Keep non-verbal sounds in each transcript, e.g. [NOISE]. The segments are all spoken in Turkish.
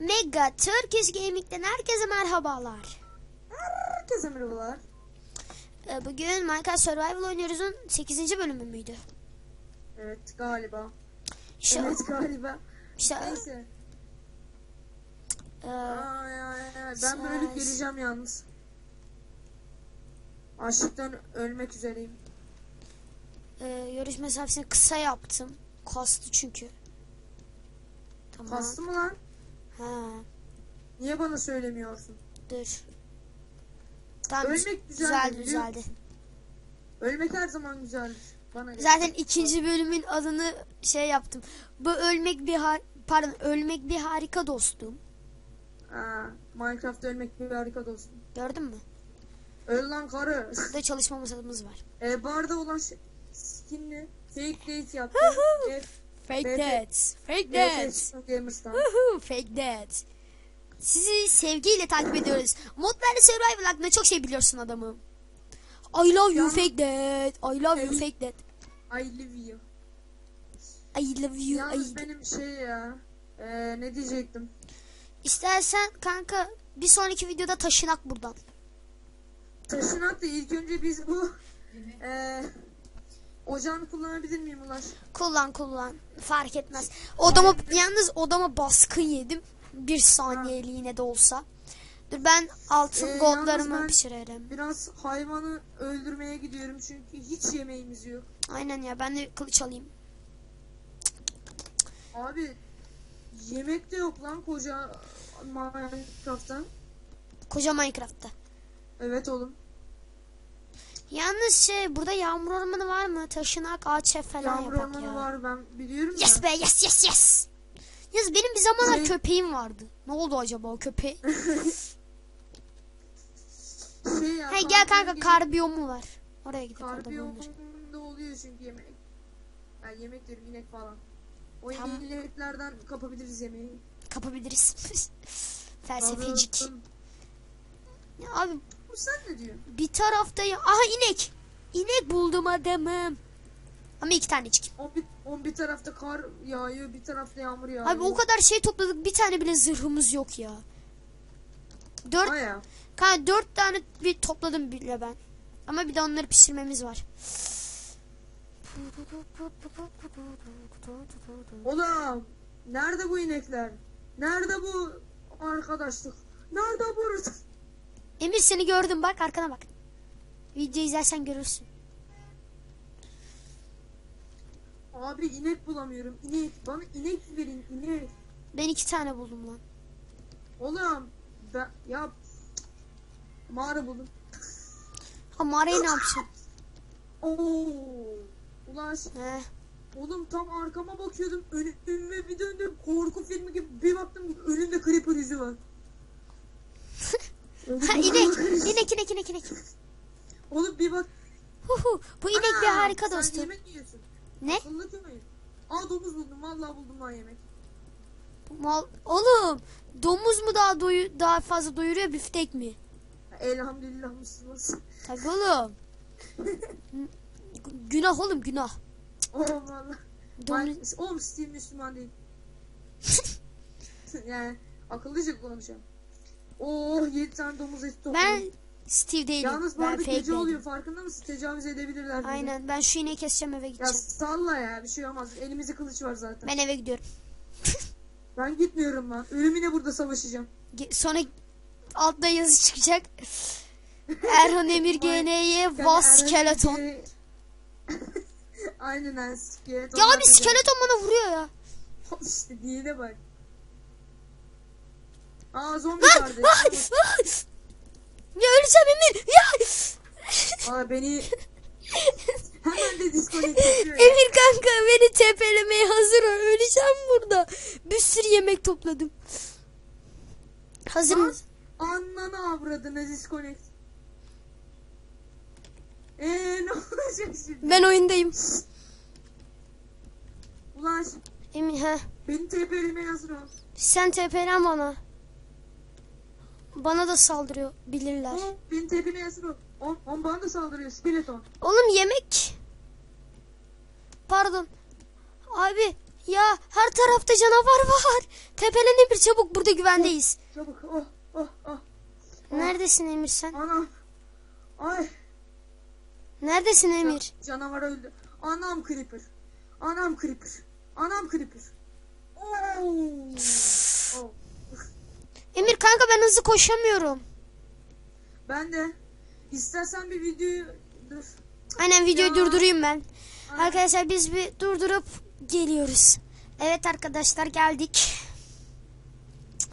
Mega Turkish Gaming'den herkese merhabalar. Herkese merhabalar. Ee, Bugün Minecraft Survival oynuyoruz'un 8. bölümü müydü? Evet galiba. İşte, Evet galiba. işte Neyse. e, Ay, ay, ay. Ben Ses. bölüp geleceğim yalnız. Açlıktan ölmek üzereyim. e, yarış mesafesini kısa yaptım. Kastı çünkü. Tamam. Kastı mı lan? Ha, Niye bana söylemiyorsun? dur. Tamam Ölmek güzel düzeldi. musun? Ölmek her zaman güzeldir. Bana göre. Zaten ikinci bölümün adını şey yaptım. Bu ölmek bir har pardon ölmek bir harika dostum. Aa, Minecraft ölmek bir harika dostum. Gördün mü? Öl lan karı. Burada çalışma masamız var. e, barda olan şey, skinli fake date yaptım. E, Fake that. Fake. Gamers'tan. Woohoo, Fake that. Sizi sevgiyle takip ediyoruz. Modern Survival hakkında çok şey biliyorsun adamım. I love you fake that. I love you fake that. I live you. I love you. Yalnız I... benim şey ya. Ee, ne diyecektim? İstersen kanka bir sonraki videoda taşınak buradan. Taşınak da ilk önce biz bu ee, ocağını kullanabilir miyim Ulaş? Kullan kullan. Fark etmez. Odama yalnız odama baskın yedim. Bir saniyeliğine de olsa. Dur ben altın Ee, goldlarımı ben- pişirelim. Biraz hayvanı öldürmeye gidiyorum çünkü hiç yemeğimiz yok. Aynen ya ben de kılıç alayım. Abi yemek de yok lan koca Minecraft'ta. Koca Minecraft'ta. Evet oğlum. Yalnız şey burada yağmur ormanı var mı? Taşınak ağaç falan Yağmur yapak ormanı ya. var ben biliyorum Yes da. be yes yes yes. Yalnız benim bir zamanlar Şey- köpeğim vardı. Ne oldu acaba o köpeğe? [LAUGHS] Şey ya, Hey gel kanka kar kar biyomu var. Oraya gidelim. orada bulunur. Karbiyomunda oluyor çünkü yemek. Yani yemek diyorum inek falan. O Tamam. ineklerden kapabiliriz yemeği. Kapabiliriz. [LAUGHS] Felsefecik. Ya abi Bu sen ne diyorsun? bir tarafta ya. Aha inek. İnek buldum adamım. Ama iki tanecik. O bir, on bir tarafta kar yağıyor, bir tarafta yağmur yağıyor. Abi o kadar şey topladık bir tane bile zırhımız yok ya. Dört, Ha ya. kanka dört tane bir topladım bile ben. Ama bir de onları pişirmemiz var. Oğlum, nerede bu inekler? Nerede bu arkadaşlık? Nerede bu? Emir seni gördüm bak arkana bak. Video izlersen görürsün. Abi inek bulamıyorum. İnek. Bana inek verin, inek. Ben iki tane buldum lan. Oğlum, ben, ya mağara buldum. Ha mağarayı ne yapacağım? [LAUGHS] Oo. Ulaş, He. oğlum tam arkama bakıyordum. Önüme bir döndüm. Korku filmi gibi bir baktım. Önümde creeper yüzü var. [LAUGHS] Ha [LAUGHS] inek. İnek inek inek inek. Oğlum bir bak. Huhu. Bu inek bir Ana, harika sen dostum. yemek yiyorsun. Ne? Kömeği. Aa domuz buldum. Vallahi buldum lan yemek. Mal oğlum domuz mu daha doyu daha fazla doyuruyor biftek mi? Elhamdülillah Müslümanız. Tabii oğlum. günah oğlum günah. [LAUGHS] Oh valla. Domuz... Ben- Oğlum Steve Müslüman değil. [LAUGHS] yani akıllıca konuşuyorum. Oh 7 tane domuz eti topladım. Ben Steve değilim. Yalnız bu ben arada fake gece oluyor değilim. farkında mısın? Tecavüz edebilirler. bizi. Aynen ben şu ineği keseceğim eve Ya gideceğim. salla ya bir şey olmaz. Elimizde kılıç var zaten. Ben eve gidiyorum. [LAUGHS] Ben gitmiyorum lan. Ölümüne burada savaşacağım. Ge- Sonra altta yazı çıkacak. Erhan [LAUGHS] Emir GN'ye Erhan skeleton. [LAUGHS] Aynen skeleton. Ya abi skeleton bana vuruyor ya. işte diyene bak. Aa zombi vardı. ya öleceğim Emir. Ya. Aa beni [LAUGHS] hemen de ya. Emir kanka beni tepelemeye hazır ol. Öleceğim burada. Bir sürü yemek topladım. Hazır mısın? Ananı avradına disconnect. Eee [LAUGHS] ne olacak şimdi? Ben oyundayım. Ulaş Emir ha. beni TP'lemeye hazır ol. Sen tepelen bana. Bana da saldırıyor bilirler. O beni TP'lemeye hazır ol. On, on bana da saldırıyor skeleton. Oğlum yemek. Pardon. Abi Ya her tarafta canavar var. Tepelen Emir çabuk burada güvendeyiz. Çabuk. Oh oh oh. Neredesin Emir sen? Anam. Ay. Neredesin Emir? Canavar öldü. Anam creeper. Anam creeper. Anam creeper. Oo. Kanka ben hızlı koşamıyorum. Ben de. İstersen bir videoyu dur. Aynen videoyu Ya. durdurayım ben. Aynen. Arkadaşlar biz bir durdurup geliyoruz. Evet arkadaşlar geldik.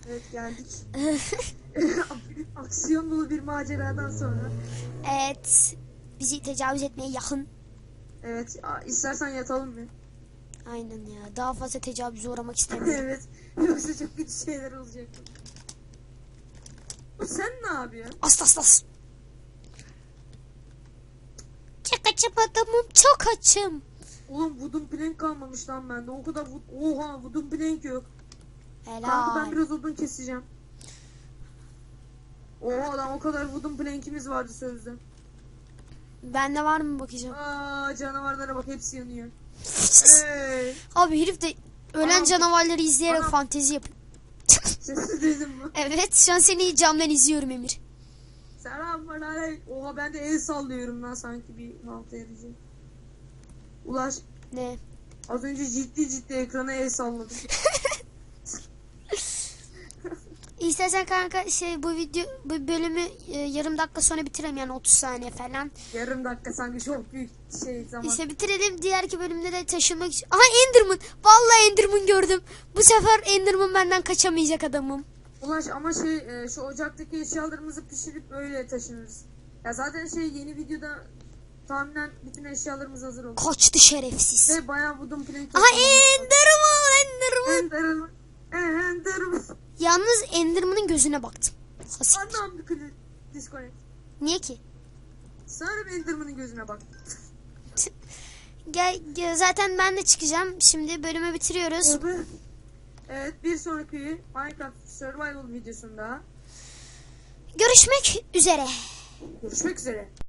Evet geldik. [LAUGHS] Aksiyon dolu bir maceradan sonra. evet. Bizi tecavüz etmeye yakın. Evet. istersen yatalım mı? Aynen ya. Daha fazla tecavüze uğramak [LAUGHS] istemiyorum. evet. Yoksa çok kötü şeyler olacak. Sen ne yapıyorsun? As as as. Çok açım adamım. Çok açım. Oğlum wooden plank kalmamış lan bende. O kadar wood... Oha wooden plank yok. Kanka ben Helal. biraz odun keseceğim. Oha lan o kadar wooden plankimiz vardı sözde. Bende var mı bakacağım. Aa canavarlara bak hepsi yanıyor. [LAUGHS] Hey. Abi herif de ölen Anam. canavarları izleyerek Anam. fantezi yapıyor. Sesi duydun mu? evet şu an seni camdan izliyorum Emir. Selam aley. Oha ben de el sallıyorum lan sanki bir hafta yarayacak. Ulaş Ne? az önce ciddi ciddi ekrana el salladım. [LAUGHS] İstersen kanka şey bu video bu bölümü e, yarım dakika sonra bitirelim yani 30 saniye falan. Yarım dakika sanki çok büyük şey zaman. İşte bitirelim diğerki bölümde de taşınmak için. Aha Enderman. Vallahi Enderman gördüm. Bu sefer Enderman benden kaçamayacak adamım. Ulaş ama şey e, şu ocaktaki eşyalarımızı pişirip öyle taşınırız. Ya zaten şey yeni videoda tahminen bütün eşyalarımız hazır oldu. Kaçtı şerefsiz. Ve bayağı wooden plank Aha Enderman Enderman. Enderman. Enderman. Yalnız Enderman'ın gözüne baktım. Hasik. Kli- disconnect. Niye ki? Sanırım Enderman'ın gözüne bak. [LAUGHS] Gel, gel- zaten ben de çıkacağım. Şimdi bölümü bitiriyoruz. Evet bir sonraki Minecraft Survival videosunda Görüşmek üzere. görüşmek üzere.